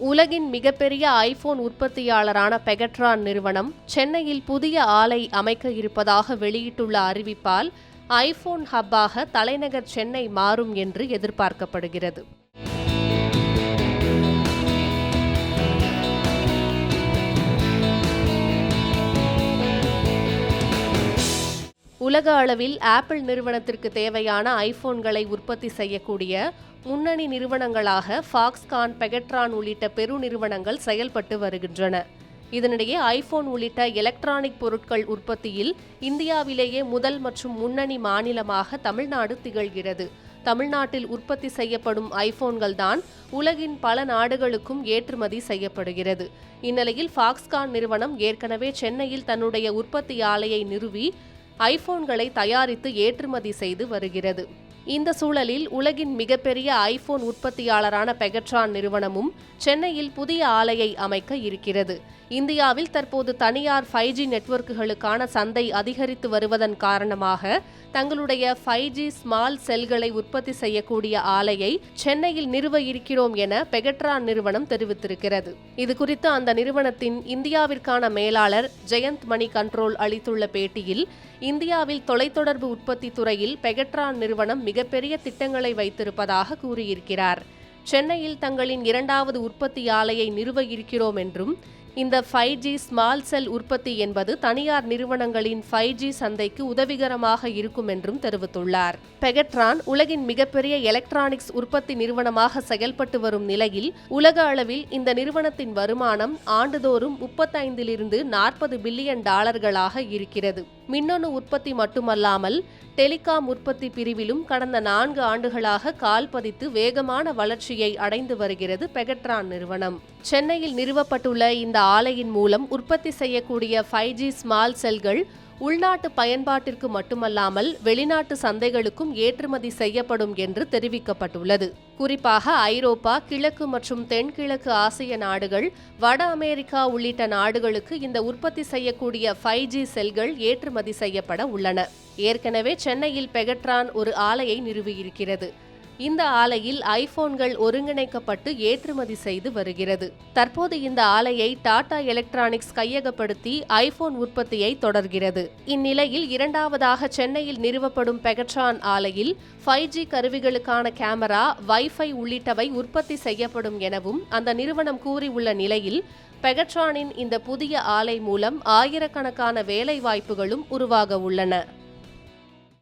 உலகின் மிகப்பெரிய iPhone உற்பத்தியாளரான Pegatron நிறுவனம் சென்னையில் புதிய ஆலை அமைக்க இருப்பதாக வெளியிட்டுள்ள அறிவிப்பால் ஐபோன் ஹப்பாக தலைநகர் சென்னை மாறும் என்று எதிர்பார்க்கப்படுகிறது. உலக அளவில் ஆப்பிள் நிறுவனத்திற்கு தேவையான ஐபோன்களை உற்பத்தி செய்யக்கூடிய முன்னணி நிறுவனங்களாக ஃபாக்ஸ்கான் பெகட்ரான் உள்ளிட்ட பெரு நிறுவனங்கள் செயல்பட்டு வருகின்றன. இதனிடையே ஐபோன் உள்ளிட்ட எலக்ட்ரானிக் பொருட்கள் உற்பத்தியில் இந்தியாவிலேயே முதல் மற்றும் முன்னணி மாநிலமாக தமிழ்நாடு திகழ்கிறது. தமிழ்நாட்டில் உற்பத்தி செய்யப்படும் ஐபோன்கள் தான் உலகின் பல நாடுகளுக்கும் ஏற்றுமதி செய்யப்படுகிறது. இந்நிலையில் ஃபாக்ஸ்கான் நிறுவனம் ஏற்கனவே சென்னையில் தன்னுடைய உற்பத்தி ஆலையை நிறுவி ஐபோன்களை தயாரித்து ஏற்றுமதி செய்து வருகிறது. இந்த சூழலில் உலகின் மிகப்பெரிய ஐபோன் உற்பத்தியாளரான பெகட்ரான் நிறுவனமும் சென்னையில் புதிய ஆலையை அமைக்க இருக்கிறது. இந்தியாவில் தற்போது தனியார் ஃபைவ் ஜி நெட்வொர்க்குகளுக்கான சந்தை அதிகரித்து வருவதன் காரணமாக தங்களுடைய ஃபைவ் ஜி ஸ்மால் செல்களை உற்பத்தி செய்யக்கூடிய ஆலையை சென்னையில் நிறுவ இருக்கிறோம் என பெகட்ரான் நிறுவனம் தெரிவித்திருக்கிறது. இது குறித்து அந்த நிறுவனத்தின் இந்தியாவிற்கான மேலாளர் ஜெயந்த் மணி கண்ட்ரோல் அளித்துள்ள பேட்டியில் இந்தியாவில் தொலைத்தொடர்பு உற்பத்தி துறையில் பெகட்ரான் நிறுவனம் மிகப்பெரிய திட்டங்களை வைத்திருப்பதாக கூறியிருக்கிறார். சென்னையில் தங்களின் இரண்டாவது உற்பத்தி ஆலையை நிறுவ இருக்கிறோம் என்றும் இந்த ஃபைவ் ஜி ஸ்மால் செல் உற்பத்தி என்பது தனியார் நிறுவனங்களின் ஃபைவ் ஜி சந்தைக்கு உதவிகரமாக இருக்கும் என்றும் தெரிவித்துள்ளார். பெகட்ரான் உலகின் மிகப்பெரிய எலக்ட்ரானிக்ஸ் உற்பத்தி நிறுவனமாக செயல்பட்டு வரும் நிலையில் உலக அளவில் இந்த நிறுவனத்தின் வருமானம் ஆண்டுதோறும் முப்பத்தைந்திலிருந்து நாற்பது பில்லியன் டாலர்களாக இருக்கிறது. மின்னணு உற்பத்தி மட்டுமல்லாமல் டெலிகாம் உற்பத்தி பிரிவிலும் கடந்த நான்கு ஆண்டுகளாக கால் பதித்து வேகமான வளர்ச்சியை அடைந்து வருகிறது பெகட்ரான் நிறுவனம். சென்னையில் நிறுவப்பட்டுள்ள இந்த ஆலையின் மூலம் உற்பத்தி செய்யக்கூடிய ஃபைவ் ஜி ஸ்மால் செல்கள் உள்நாட்டு பயன்பாட்டிற்கு மட்டுமல்லாமல் வெளிநாட்டு சந்தைகளுக்கும் ஏற்றுமதி செய்யப்படும் என்று தெரிவிக்கப்பட்டுள்ளது. குறிப்பாக ஐரோப்பா கிழக்கு மற்றும் தென்கிழக்கு ஆசிய நாடுகள் வட அமெரிக்கா உள்ளிட்ட நாடுகளுக்கு இந்த உற்பத்தி செய்யக்கூடிய ஃபைவ் ஜி செல்கள் ஏற்றுமதி செய்யப்பட உள்ளன. ஏற்கனவே சென்னையில் பெகட்ரான் ஒரு ஆலையை நிறுவியிருக்கிறது. இந்த ஆலையில் ஐபோன்கள் ஒருங்கிணைக்கப்பட்டு ஏற்றுமதி செய்து வருகிறது. தற்போது இந்த ஆலையை டாடா எலக்ட்ரானிக்ஸ் கையகப்படுத்தி ஐபோன் உற்பத்தியை தொடர்கிறது. இந்நிலையில் இரண்டாவதாக சென்னையில் நிறுவப்படும் பெகட்ரான் ஆலையில் ஃபைவ் ஜி கருவிகளுக்கான கேமரா வைஃபை உள்ளிட்டவை உற்பத்தி செய்யப்படும் எனவும் அந்த நிறுவனம் கூறியுள்ள நிலையில் பெகட்ரானின் இந்த புதிய ஆலை மூலம் ஆயிரக்கணக்கான வேலை வாய்ப்புகளும் உருவாக உள்ளன.